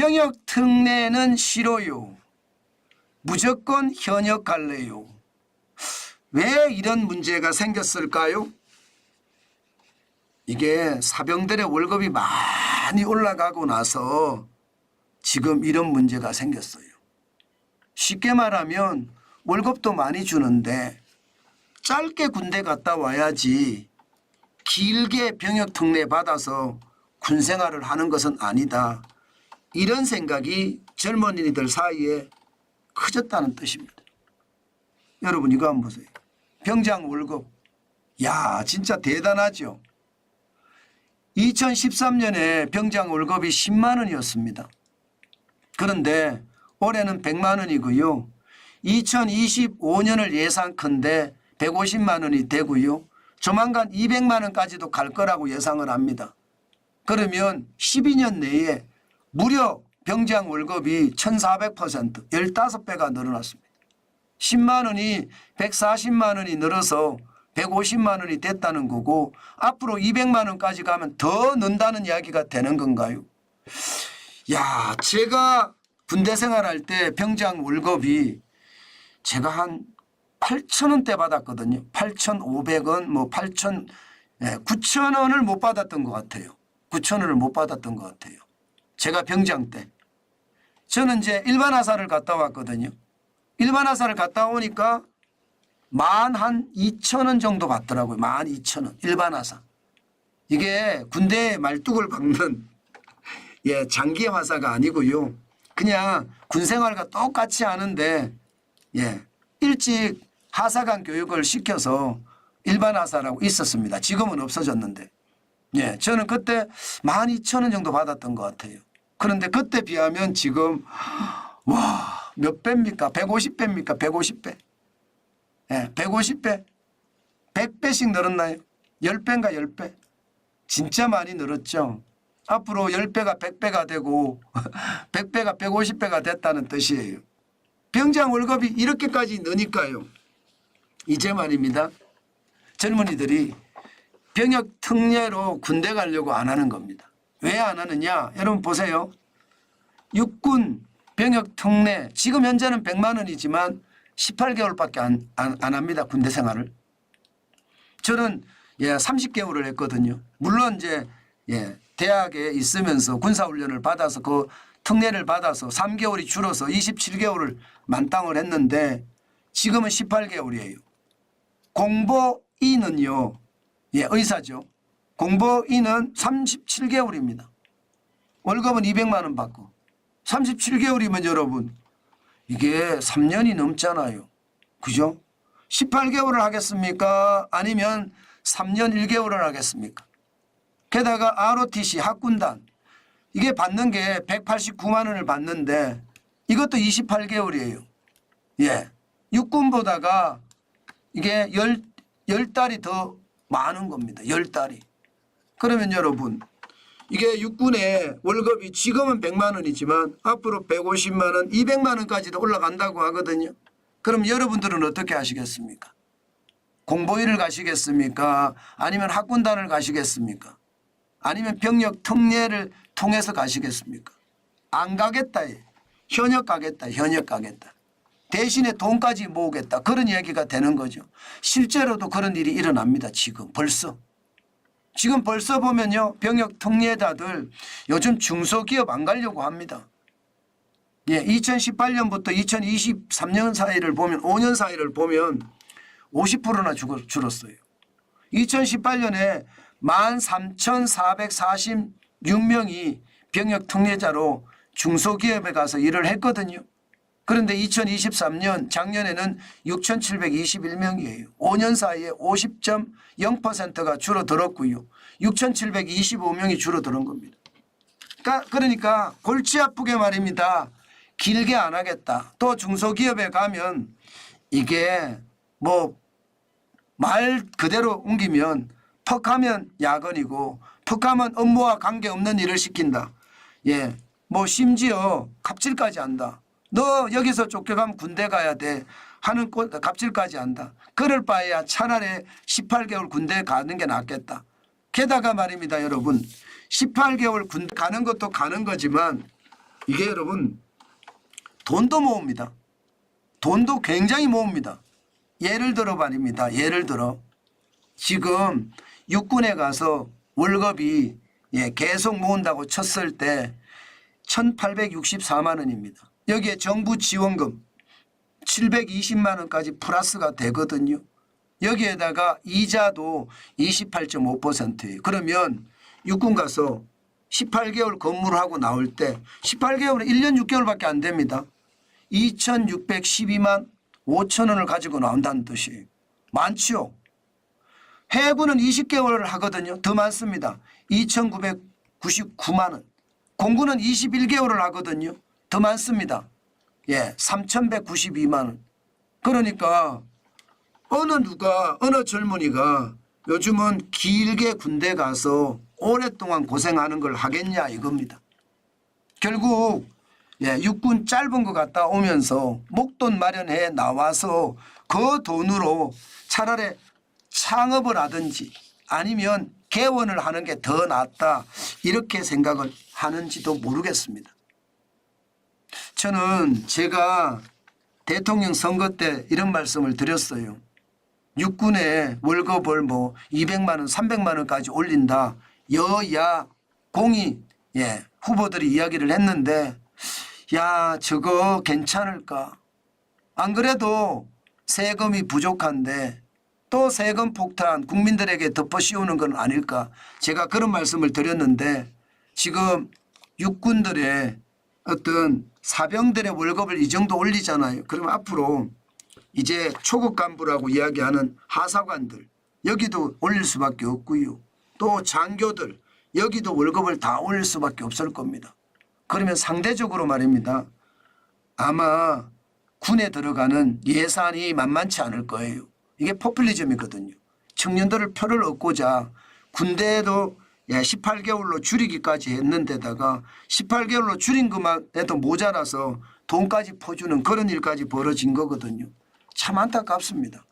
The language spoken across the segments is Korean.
병역 특례는 싫어요. 무조건 현역 갈래요. 왜 이런 문제가 생겼을까요? 이게 사병들의 월급이 많이 올라가고 나서 지금 이런 문제가 생겼어요. 쉽게 말하면 월급도 많이 주는데 짧게 군대 갔다 와야지 길게 병역 특례 받아서 군 생활을 하는 것은 아니다. 이런 생각이 젊은이들 사이에 커졌다는 뜻입니다. 여러분 이거 한번 보세요. 병장 월급. 야 진짜 대단하죠. 2013년에 병장 월급이 10만 원이었습니다. 그런데 올해는 100만 원이고요. 2025년을 예상컨대 150만 원이 되고요. 조만간 200만 원까지도 갈 거라고 예상을 합니다. 그러면 12년 내에 무려 병장 월급이 1400% 15배가 늘어났습니다. 10만 원이 140만 원이 늘어서 150만 원이 됐다는 거고 앞으로 200만 원까지 가면 더 는다는 이야기가 되는 건가요? 야, 제가 군대 생활할 때 병장 월급이 제가 한 8천 원대 받았거든요. 8,500원, 뭐 8천, 예, 9천 원을 못 받았던 것 같아요. 9천 원을 못 받았던 것 같아요. 제가 병장 때. 저는 이제 일반 하사를 갔다 왔거든요. 일반 하사를 갔다 오니까 만 한 2천 원 정도 받더라고요. 만 2천 원. 일반 하사. 이게 군대에 말뚝을 박는 예, 장기 화사가 아니고요. 그냥 군 생활과 똑같이 하는데 예, 일찍 하사관 교육을 시켜서 일반 하사라고 있었습니다. 지금은 없어졌는데. 예, 저는 그때 12,000원 정도 받았던 것 같아요. 그런데 그때 비하면 지금 와, 몇 배입니까? 150배입니까? 150배. 예, 150배. 100배씩 늘었나요? 10배인가 10배. 진짜 많이 늘었죠. 앞으로 10배가 100배가 되고 100배가 150배가 됐다는 뜻이에요. 병장 월급이 이렇게까지 느니까요. 이제 말입니다. 젊은이들이 병역 특례로 군대 가려고 안 하는 겁니다. 왜 안 하느냐? 여러분 보세요. 육군 병역 특례 지금 현재는 100만 원이지만 18개월밖에 안, 안, 안 합니다. 군대 생활을. 저는 예, 30개월을 했거든요. 물론 이제 예, 대학에 있으면서 군사훈련을 받아서 그 특례를 받아서 3개월이 줄어서 27개월을 만땅을 했는데 지금은 18개월이에요. 공보인은요, 예, 의사죠. 공보인은 37개월입니다. 월급은 200만 원 받고 37개월이면 여러분 이게 3년이 넘잖아요. 그죠? 18개월을 하겠습니까? 아니면 3년 1개월을 하겠습니까? 게다가 ROTC 학군단 이게 받는 게 189만 원을 받는데 이것도 28개월이에요. 예. 육군보다가 이게 열, 열 달이 더 많은 겁니다. 열 달이. 그러면 여러분 이게 육군의 월급이 지금은 100만 원이지만 앞으로 150만 원, 200만 원까지도 올라간다고 하거든요. 그럼 여러분들은 어떻게 하시겠습니까? 공보위를 가시겠습니까? 아니면 학군단을 가시겠습니까? 아니면 병력 특례를 통해서 가시겠습니까? 안 가겠다. 현역 가겠다. 현역 가겠다. 대신에 돈까지 모으겠다. 그런 얘기가 되는 거죠. 실제로도 그런 일이 일어납니다. 지금 벌써. 지금 벌써 보면요. 병역 특례자들 요즘 중소기업 안 가려고 합니다. 예, 2018년부터 2023년 사이를 보면 5년 사이를 보면 50%나 줄었어요. 2018년에 13,446명이 병역 특례자로 중소기업에 가서 일을 했거든요. 그런데 2023년 작년에는 6,721명이에요. 5년 사이에 50.0%가 줄어들었고요. 6,725명이 줄어드는 겁니다. 그러니까, 그러니까 골치 아프게 말입니다. 길게 안 하겠다. 또 중소기업에 가면 이게 뭐 말 그대로 옮기면 퍽하면 야근이고 퍽하면 업무와 관계없는 일을 시킨다. 예. 뭐 심지어 갑질까지 한다. 너 여기서 쫓겨가면 군대 가야 돼. 하는 꼴 갑질까지 한다. 그럴 바에야 차라리 18개월 군대 가는 게 낫겠다. 게다가 말입니다, 여러분. 18개월 군대 가는 것도 가는 거지만 이게 여러분 돈도 모읍니다. 돈도 굉장히 모읍니다. 예를 들어 말입니다. 예를 들어 지금 육군에 가서 월급이 예, 계속 모은다고 쳤을 때 1864만 원입니다. 여기에 정부 지원금 720만 원까지 플러스가 되거든요. 여기에다가 이자도 28.5%예요. 그러면 육군 가서 18개월 근무를 하고 나올 때 18개월은 1년 6개월밖에 안 됩니다. 2,612만 5천 원을 가지고 나온다는 뜻이에요. 많지요. 해군은 20개월을 하거든요. 더 많습니다. 2,999만 원. 공군은 21개월을 하거든요. 더 많습니다. 예, 3,192만 원. 그러니까 어느 누가 어느 젊은이가 요즘은 길게 군대 가서 오랫동안 고생하는 걸 하겠냐 이겁니다. 결국 예, 육군 짧은 거 갔다 오면서 목돈 마련해 나와서 그 돈으로 차라리 창업을 하든지 아니면 개원을 하는 게 더 낫다 이렇게 생각을 하는지도 모르겠습니다. 저는 제가 대통령 선거 때 이런 말씀을 드렸어요. 육군의 월급을 뭐 200만 원, 300만 원까지 올린다. 여야 공이 예, 후보들이 이야기를 했는데 야, 저거 괜찮을까? 안 그래도 세금이 부족한데 또 세금 폭탄 국민들에게 덮어 씌우는 건 아닐까? 제가 그런 말씀을 드렸는데 지금 육군들의 어떤 사병들의 월급을 이 정도 올리잖아요. 그러면 앞으로 이제 초급 간부라고 이야기하는 하사관들 여기도 올릴 수밖에 없고요. 또 장교들 여기도 월급을 다 올릴 수밖에 없을 겁니다. 그러면 상대적으로 말입니다. 아마 군에 들어가는 예산이 만만치 않을 거예요. 이게 포퓰리즘이거든요. 청년들을 표를 얻고자 군대에도 예, 18개월로 줄이기까지 했는데다가 18개월로 줄인 것만 해도 모자라서 돈까지 퍼주는 그런 일까지 벌어진 거거든요. 참 안타깝습니다.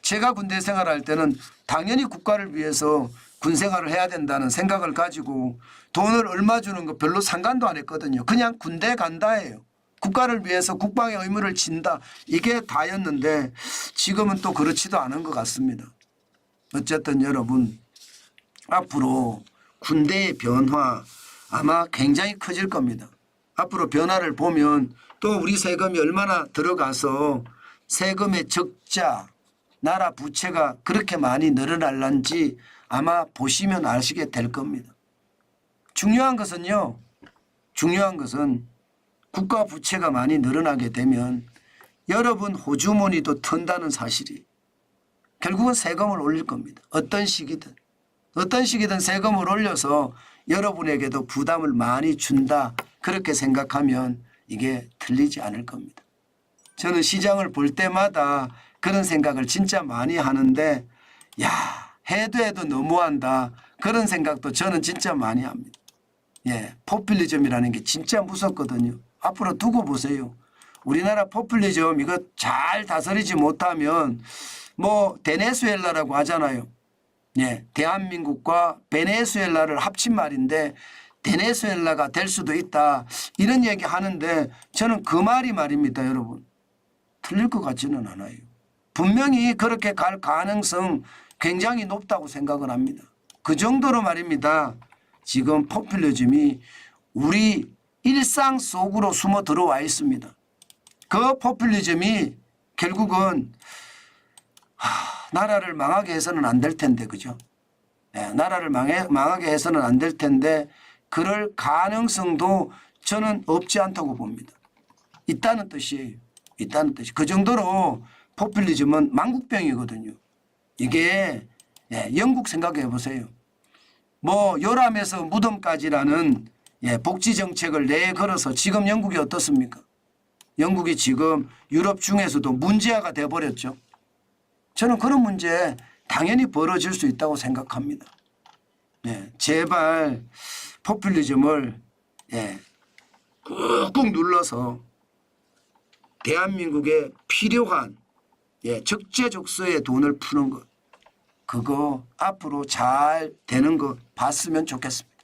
제가 군대 생활할 때는 당연히 국가를 위해서 군 생활을 해야 된다는 생각을 가지고 돈을 얼마 주는 거 별로 상관도 안 했거든요. 그냥 군대 간다예요. 국가를 위해서 국방의 의무를 진다. 이게 다였는데 지금은 또 그렇지도 않은 것 같습니다. 어쨌든 여러분 앞으로 군대의 변화 아마 굉장히 커질 겁니다. 앞으로 변화를 보면 또 우리 세금이 얼마나 들어가서 세금의 적자, 나라 부채가 그렇게 많이 늘어날런지 아마 보시면 아시게 될 겁니다. 중요한 것은요. 중요한 것은 국가 부채가 많이 늘어나게 되면 여러분 호주머니도 턴다는 사실이 결국은 세금을 올릴 겁니다. 어떤 식이든 어떤 식이든 세금을 올려서 여러분에게도 부담을 많이 준다 그렇게 생각하면 이게 틀리지 않을 겁니다. 저는 시장을 볼 때마다 그런 생각을 진짜 많이 하는데 야 해도 해도 너무한다 그런 생각도 저는 진짜 많이 합니다. 예, 포퓰리즘이라는 게 진짜 무섭거든요. 앞으로 두고 보세요. 우리나라 포퓰리즘 이거 잘 다스리지 못하면 뭐 베네수엘라라고 하잖아요. 예, 대한민국과 베네수엘라를 합친 말인데 베네수엘라가 될 수도 있다. 이런 얘기 하는데 저는 그 말이 말입니다, 여러분. 틀릴 것 같지는 않아요. 분명히 그렇게 갈 가능성 굉장히 높다고 생각을 합니다. 그 정도로 말입니다. 지금 포퓰리즘이 우리 일상 속으로 숨어 들어와 있습니다. 그 포퓰리즘이 결국은 하, 나라를 망하게 해서는 안 될 텐데 그죠? 예, 나라를 망해, 망하게 해서는 안 될 텐데 그럴 가능성도 저는 없지 않다고 봅니다. 있다는 뜻이에요. 있다는 뜻이. 그 정도로 포퓰리즘은 망국병이거든요. 이게 예, 영국 생각해 보세요. 뭐 요람에서 무덤까지라는 예, 복지 정책을 내 걸어서 지금 영국이 어떻습니까? 영국이 지금 유럽 중에서도 문제아가 돼버렸죠. 저는 그런 문제 당연히 벌어질 수 있다고 생각합니다. 예, 제발 포퓰리즘을 예, 꾹꾹 눌러서 대한민국에 필요한 예, 적재적소의 돈을 푸는 것 그거 앞으로 잘 되는 거 봤으면 좋겠습니다.